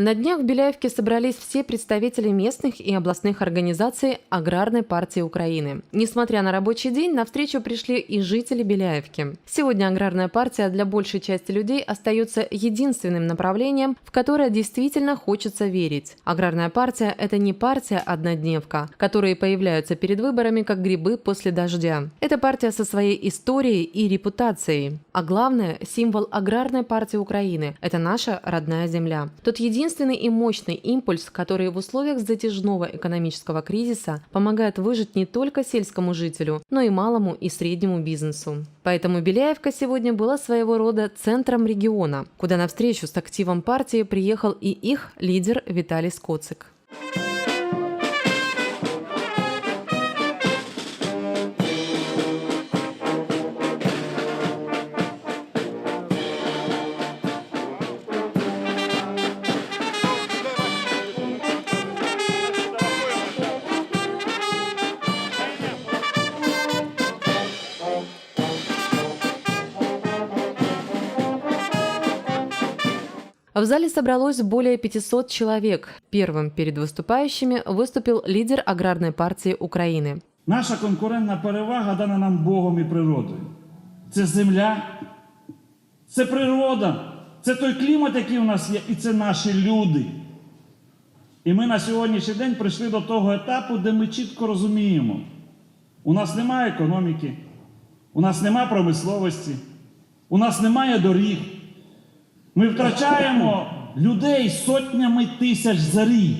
На днях в Беляевке собрались все представители местных и областных организаций Аграрной партии Украины. Несмотря на рабочий день, на встречу пришли и жители Беляевки. Сегодня Аграрная партия для большей части людей остается единственным направлением, в которое действительно хочется верить. Аграрная партия – это не партия-однодневка, которые появляются перед выборами как грибы после дождя. Это партия со своей историей и репутацией. А главное – символ Аграрной партии Украины – это наша родная земля. Тот единственный и мощный импульс, который в условиях затяжного экономического кризиса помогает выжить не только сельскому жителю, но и малому и среднему бизнесу. Поэтому Беляевка сегодня была своего рода центром региона, куда на встречу с активом партии приехал и их лидер Виталий Скоцик. В зале собралось более 500 человек. Первым перед выступающими выступил лидер Аграрной партии Украины. Наша конкурентна перевага дана нам Богом і природою. Це земля, це природа, це той клімат, який у нас є, і це наші люди. І ми на сьогоднішній день прийшли до того етапу, де ми чітко розуміємо, у нас немає економіки, у нас немає промисловості, у нас немає доріг. Ми втрачаємо людей сотнями тисяч за рік.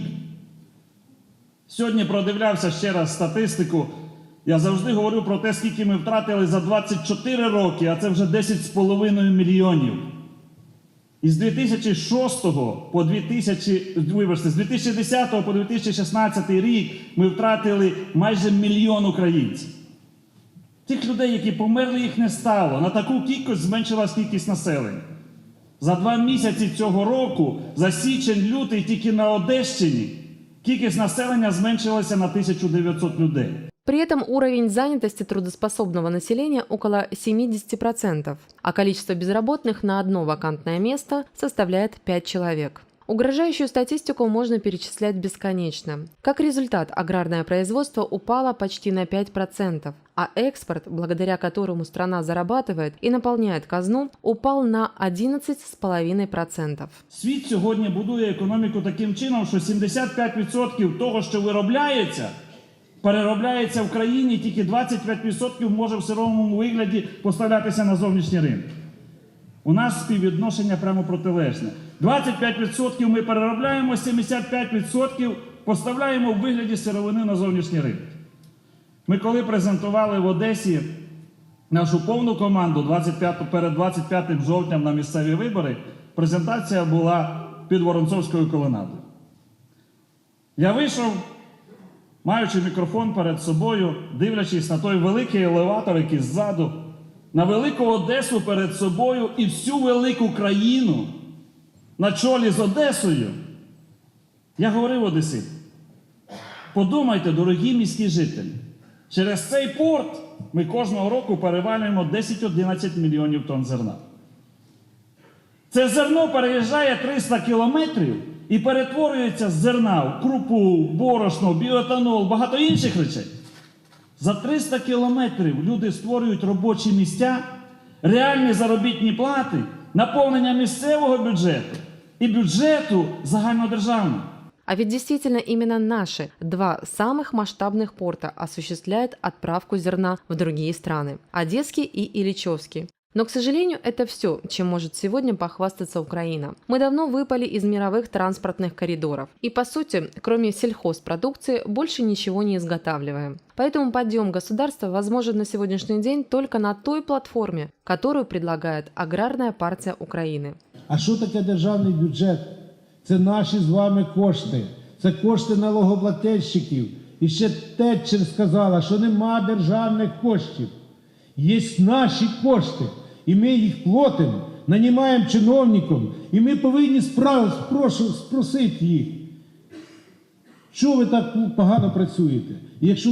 Сьогодні продивлявся ще раз статистику. Я завжди говорю про те, скільки ми втратили за 24 роки, а це вже 10,5 мільйонів. І з 2006 по 2000, вибачте, з 2010 по 2016 рік ми втратили майже мільйон українців. Тих людей, які померли, їх не стало. На таку кількість зменшилась кількість населення. За два місяці цього року, за січень-лютий, тільки на Одещині, кількість населення зменшилася на 1900 людей. При этом уровень занятости трудоспособного населения около 70%, а количество безработных на одно вакантное место составляет 5 человек. Угрожающую статистику можно перечислять бесконечно. Как результат, аграрное производство упало почти на 5%, а экспорт, благодаря которому страна зарабатывает и наполняет казну, упал на 11,5%. Світ сьогодні будує економіку таким чином, що 75% того, що виробляється, переробляється в країні, тільки 25% може в сировому вигляді поставлятися на зовнішні ринки. У нас співвідношення прямо протилежне. 25% ми переробляємо, 75% поставляємо в вигляді сировини на зовнішні ринки. Ми коли презентували в Одесі нашу повну команду 25, перед 25 жовтням на місцеві вибори, презентація була під Воронцовською колонадою. Я вийшов, маючи мікрофон перед собою, дивлячись на той великий елеватор, який ззаду, на велику Одесу перед собою і всю велику країну на чолі з Одесою. Я говорив Одесі, подумайте, дорогі міські жителі, через цей порт ми кожного року перевалюємо 10-11 мільйонів тонн зерна. Це зерно переїжджає 300 кілометрів і перетворюється з зерна в крупу, борошно, біоетанол, багато інших речей. За 300 кілометрів люди створюють робочі місця, реальні заробітні плати, наповнення місцевого бюджету і бюджету загальнодержавного. А ведь действительно именно наши два самых масштабных порта осуществляют отправку зерна в другие страны – Одесский и Ильичевский. Но, к сожалению, это все, чем может сегодня похвастаться Украина. Мы давно выпали из мировых транспортных коридоров и, по сути, кроме сельхозпродукции, больше ничего не изготавливаем. Поэтому подъем государства возможен на сегодняшний день только на той платформе, которую предлагает Аграрная партия Украины. А що таке державний бюджет? Це наші з вами кошти, це кошти налогоплательщиків. І ще Тетчер сказала, що нема державних коштів. Є наші кошти, і ми їх платимо, нанімаємо чиновникам, і ми повинні спросити їх. Що ви так погано працюєте? Якщо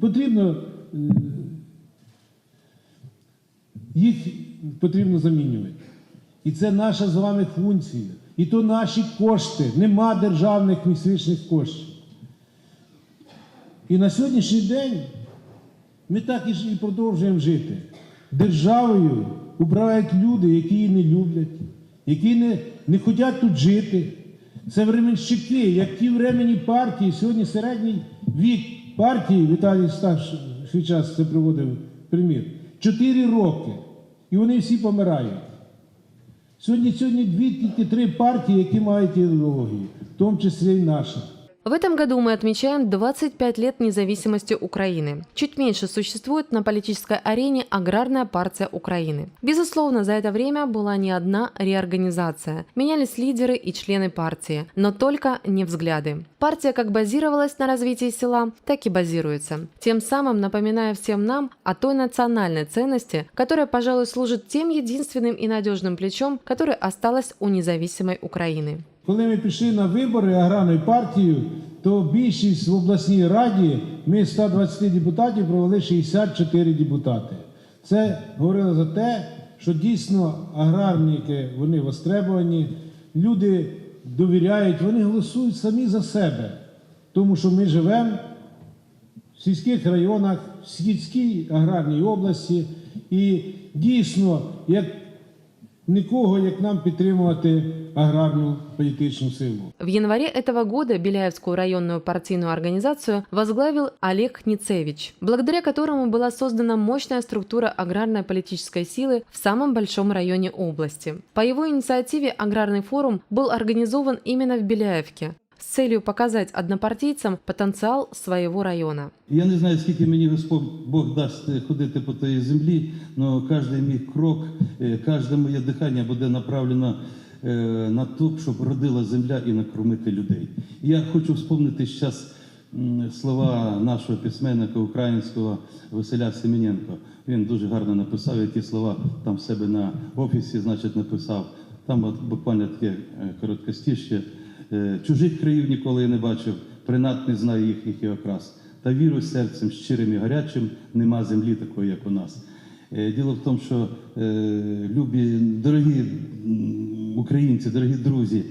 потрібно, е, їх потрібно замінювати. І це наша з вами функція. І то наші кошти, нема державних місячних коштів. І на сьогоднішній день ми так і продовжуємо жити. Державою управляють люди, які її не люблять, які не, не хочуть тут жити. Це временщики, як ті временні партії, сьогодні середній вік партії, Віталій Сташ свій час це приводив примір, 4 роки. І вони всі помирають. Сьогодні, сьогодні дві, тільки три партії, які мають ідеологію, в тому числі і наша. В этом году мы отмечаем 25 лет независимости Украины. Чуть меньше существует на политической арене Аграрная партия Украины. Безусловно, за это время была не одна реорганизация. Менялись лидеры и члены партии, но только не взгляды. Партия как базировалась на развитии села, так и базируется. Тем самым напоминая всем нам о той национальной ценности, которая, пожалуй, служит тем единственным и надежным плечом, которое осталось у независимой Украины. Коли ми пішли на вибори аграрною партією, то більшість в обласній раді ми 120 депутатів провели 64 депутати. Це говорило за те, що дійсно аграрники вони востребовані, люди довіряють, вони голосують самі за себе, тому що ми живемо в сільських районах, в сільській аграрній області, і дійсно, як нікого, як нам підтримувати аграрну політичну силу. В январе этого года Беляевскую районную партийную организацию возглавил Олег Ницевич, благодаря которому была создана мощная структура аграрной политической силы в самом большом районе области. По его инициативе аграрный форум был организован именно в Беляевке С целью показать однопартийцам потенциал своего района. Я не знаю, скільки мені Господь Бог дасть е, ходити по тій землі, але кожен мій крок, е, кожне моє дихання буде направлено е, на те, щоб родила земля і накормити людей. Я хочу вспомнити зараз слова нашого письменника українського Василя Семененко. Він дуже гарно написав, я ті слова там в себе на офісі, значить, написав. Там буквально таке короткостіще. Е, Чужих країв ніколи не бачив, принад не знаю їхніх і окрас. Та віру серцем щирим і гарячим нема землі такої, як у нас. Е, Діло в тому, що е, любі, дорогі українці, дорогі друзі,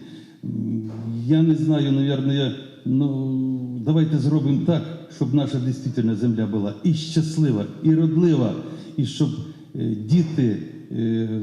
я не знаю, навірно, я, ну, давайте зробимо так, щоб наша дійсно земля була і щаслива, і родлива, і щоб діти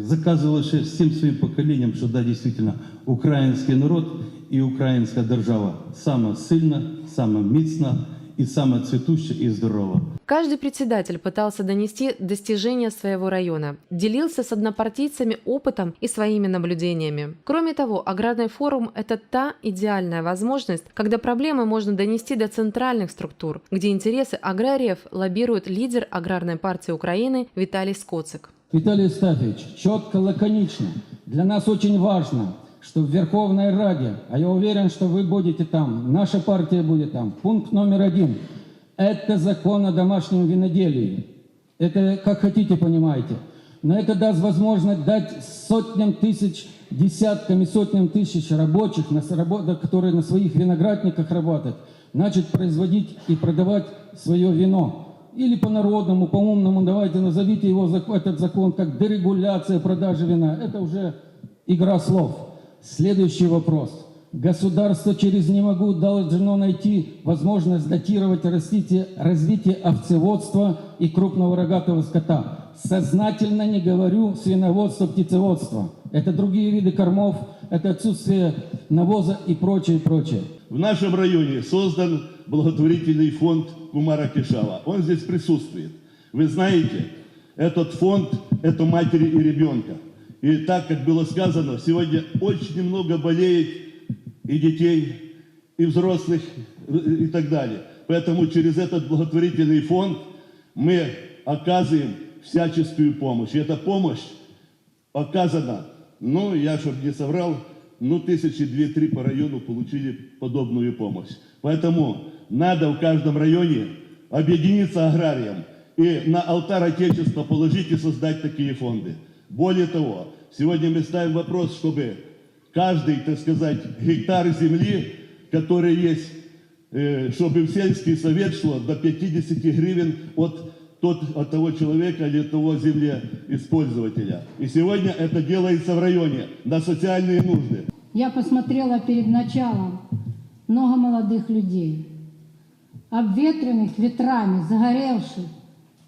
заказували ще всім своїм поколінням, що да, дійсно український народ і українська держава сама сильна, сама міцна і сама цвітуща і здорова. Каждый председатель пытался донести достижения своего района, делился с однопартийцами опытом и своими наблюдениями. Кроме того, аграрный форум – это та идеальная возможность, когда проблемы можно донести до центральных структур, где интересы аграриев лоббирует лидер аграрной партии Украины Виталий Скоцик. Виталий Евстафьевич, четко, лаконично. Для нас очень важно, что в Верховной Раде, а я уверен, что вы будете там, наша партия будет там, пункт номер один – это закон о домашнем виноделии. Это как хотите, понимаете. Но это даст возможность дать сотням тысяч, десяткам и сотням тысяч рабочих, которые на своих виноградниках работают, начать производить и продавать свое вино. Или по-народному, по-умному, давайте назовите его, этот закон, как дерегуляция продажи вина. Это уже игра слов. Следующий вопрос. Государство через «не могу» должно найти возможность датировать развитие, развитие овцеводства и крупного рогатого скота. Сознательно не говорю свиноводство, птицеводство. Это другие виды кормов, это отсутствие навоза и прочее, прочее. В нашем районе создан благотворительный фонд Кумара Кишава. Он здесь присутствует. Вы знаете, этот фонд – это матери и ребенка. И так, как было сказано, сегодня очень много болеет и детей, и взрослых, и так далее. Поэтому через этот благотворительный фонд мы оказываем всяческую помощь. И эта помощь оказана, ну, я, чтобы не соврал, ну, тысячи две-три по району получили подобную помощь. Поэтому надо в каждом районе объединиться аграриям и на алтарь Отечества положить и создать такие фонды. Более того, сегодня мы ставим вопрос, чтобы каждый, так сказать, гектар земли, который есть, э, чтобы в сельский совет шло до 50 гривен от, тот, от того человека или того землеиспользователя. И сегодня это делается в районе на социальные нужды. я посмотрела перед началом много молодых людей, обветренных ветрами, загоревших,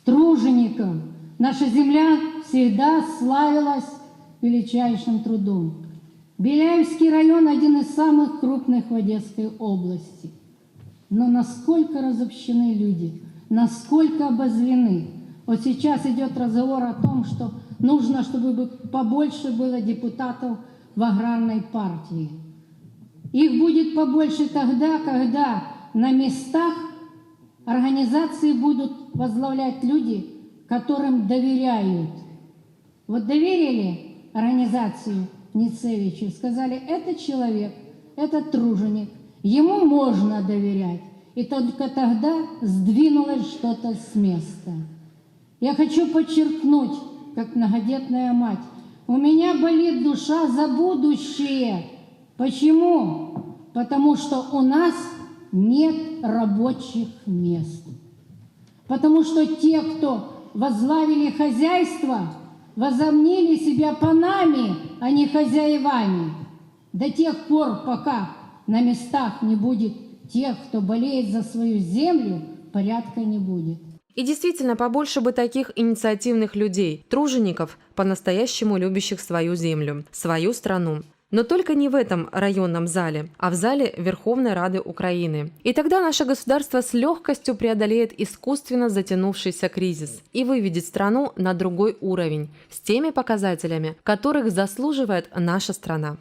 тружеников. Наша земля всегда славилась величайшим трудом. Беляевский район – один из самых крупных в Одесской области. Но насколько разобщены люди, насколько обозлены. Вот сейчас идет разговор о том, что нужно, чтобы бы побольше было депутатов в аграрной партии. Их будет побольше тогда, когда на местах организации будут возглавлять люди, которым доверяют. Вот доверили организацию Ницевичу, сказали, это человек, это труженик, ему можно доверять. И только тогда сдвинулось что-то с места. Я хочу подчеркнуть, как многодетная мать, у меня болит душа за будущее. Почему? Потому что у нас нет рабочих мест. Потому что те, кто возглавили хозяйство, возомнили себя панами, а не хозяевами. До тех пор, пока на местах не будет тех, кто болеет за свою землю, порядка не будет. И действительно, побольше бы таких инициативных людей, тружеников, по-настоящему любящих свою землю, свою страну. Но только не в этом районном зале, а в зале Верховной Рады Украины. И тогда наше государство с легкостью преодолеет искусственно затянувшийся кризис и выведет страну на другой уровень с теми показателями, которых заслуживает наша страна.